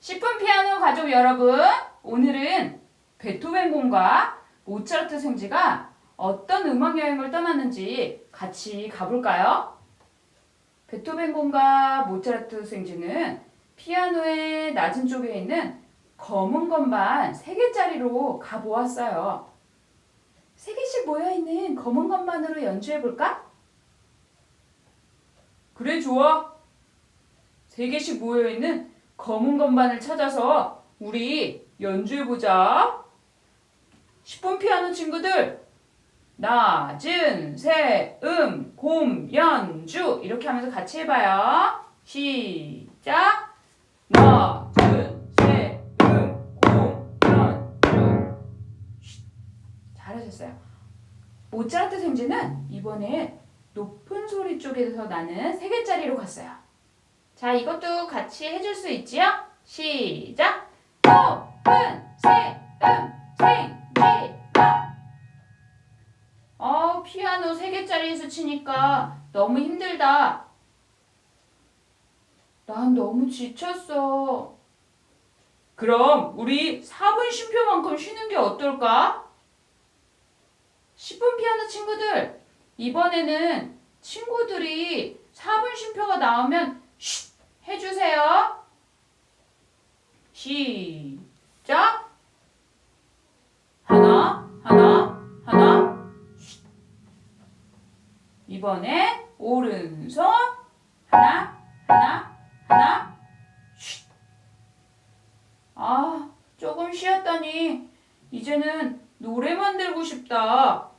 식품 피아노 가족 여러분, 오늘은 베토벤공과 모차르트 생지가 어떤 음악 여행을 떠났는지 같이 가볼까요? 베토벤공과 모차르트 생지는 피아노의 낮은 쪽에 있는 검은 건반 3개짜리로 가보았어요. 3개씩 모여있는 검은 건반으로 연주해볼까? 그래, 좋아. 3개씩 모여있는 검은 건반을 찾아서 우리 연주해보자. 10분 피아노 친구들, 낮은, 새, 음, 곰, 연주 이렇게 하면서 같이 해봐요. 시작. 낮은, 새, 음, 곰, 연주. 쉿. 잘하셨어요. 모차르트 생지는 이번에 높은 소리 쪽에서 나는 세 개짜리로 갔어요. 자, 이것도 같이 해줄 수 있지요? 시작! 높은 새, 음, 생지가 어, 피아노 세 개짜리에서 치니까 너무 힘들다. 난 너무 지쳤어. 그럼 우리 4분 쉼표만큼 쉬는 게 어떨까? 10분 피아노 친구들, 이번에는 친구들이 4분 쉼표가 나오면 쉿 해주세요. 시작. 하나, 하나, 하나. 쉿. 이번에 오른손 하나, 하나, 하나. 쉿. 아, 조금 쉬었더니 이제는 노래 만들고 싶다.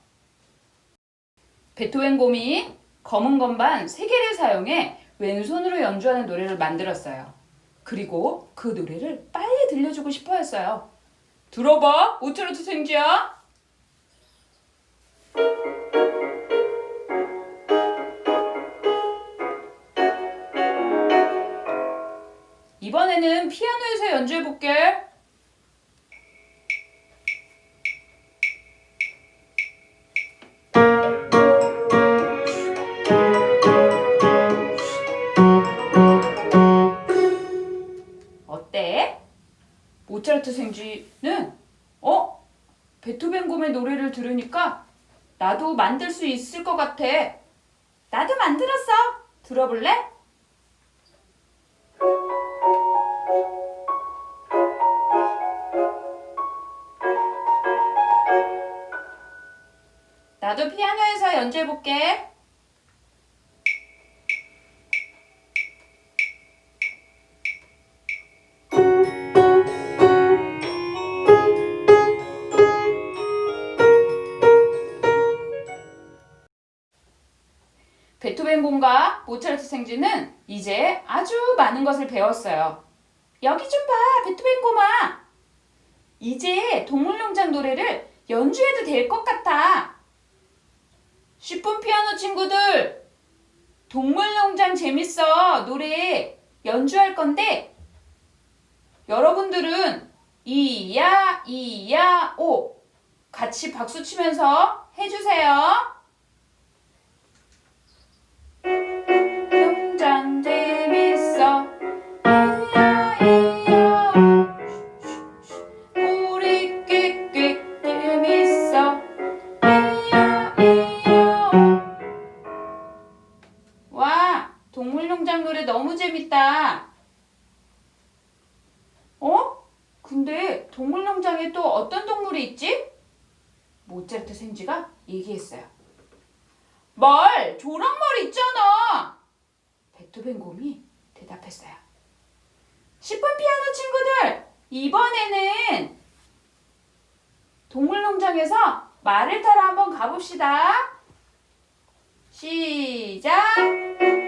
베토벤 곰이 검은 건반 3개를 사용해 왼손으로 연주하는 노래를 만들었어요. 그리고 그 노래를 빨리 들려주고 싶어 했어요. 들어봐, 모차르트 생지야. 이번에는 피아노에서 연주해 볼게. 모차르트 생쥐는 어? 베토벤 곰의 노래를 들으니까 나도 만들 수 있을 것 같아. 나도 만들었어. 들어볼래? 나도 피아노에서 연주해 볼게. 모차르트 생쥐는 이제 아주 많은 것을 배웠어요. 여기 좀 봐, 베토벤 곰아. 이제 동물농장 노래를 연주해도 될 것 같아. 10분 피아노 친구들, 동물농장 재밌어. 노래 연주할 건데, 여러분들은 이야, 이야, 오. 같이 박수 치면서 해주세요. 이야 이야 와 동물농장 노래 너무 재밌다 어? 근데 동물농장에 또 어떤 동물이 있지? 모차르트 생쥐가 얘기했어요 말, 조랑말 있잖아. 베토벤 곰이 대답했어요. 10분 피아노 친구들, 이번에는 동물농장에서 말을 타러 한번 가봅시다. 시작.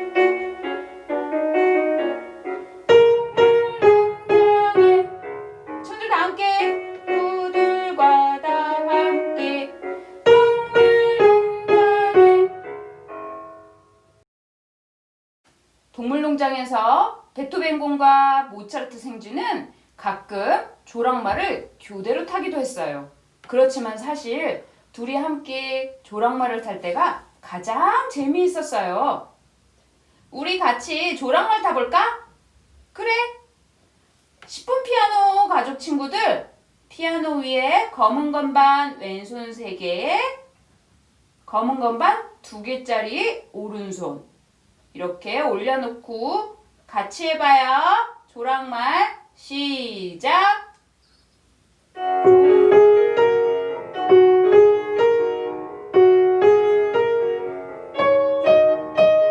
베토벤 공과 모차르트 생쥐는 가끔 조랑말을 교대로 타기도 했어요. 그렇지만 사실 둘이 함께 조랑말을 탈 때가 가장 재미있었어요. 우리 같이 조랑말 타볼까? 그래. 10분 피아노 가족 친구들 피아노 위에 검은 건반 왼손 3개 검은 건반 2개짜리 오른손 이렇게 올려놓고 같이 해봐요. 조랑말 시작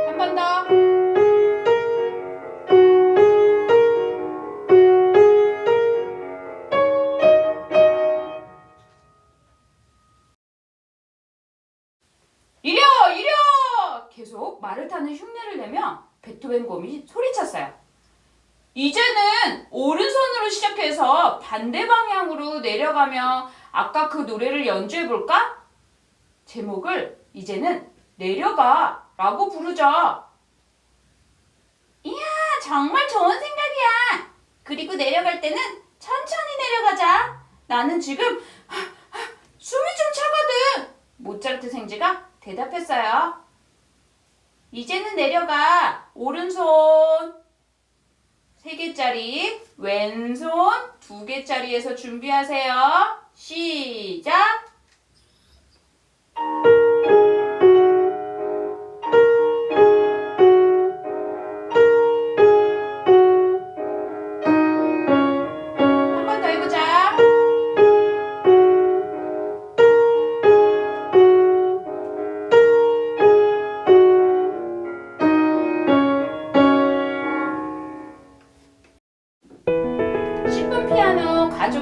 한 번 더. 이려 이려 계속 말을 타는 흉내를 내며 베토벤 곰이 소리쳤어요. 이제는 오른손으로 시작해서 반대 방향으로 내려가며 아까 그 노래를 연주해 볼까? 제목을 이제는 내려가 라고 부르자. 이야, 정말 좋은 생각이야. 그리고 내려갈 때는 천천히 내려가자. 나는 지금 숨이 좀 차거든. 모차르트 생쥐가 대답했어요. 이제는 내려가. 오른손 세 개짜리, 왼손 두 개짜리에서 준비하세요. 시작.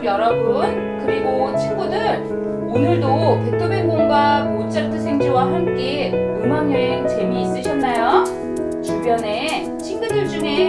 가족 여러분 그리고 친구들 오늘도 베토벤 공과 모차르트 생쥐와 함께 음악 여행 재미있으셨나요? 주변에 친구들 중에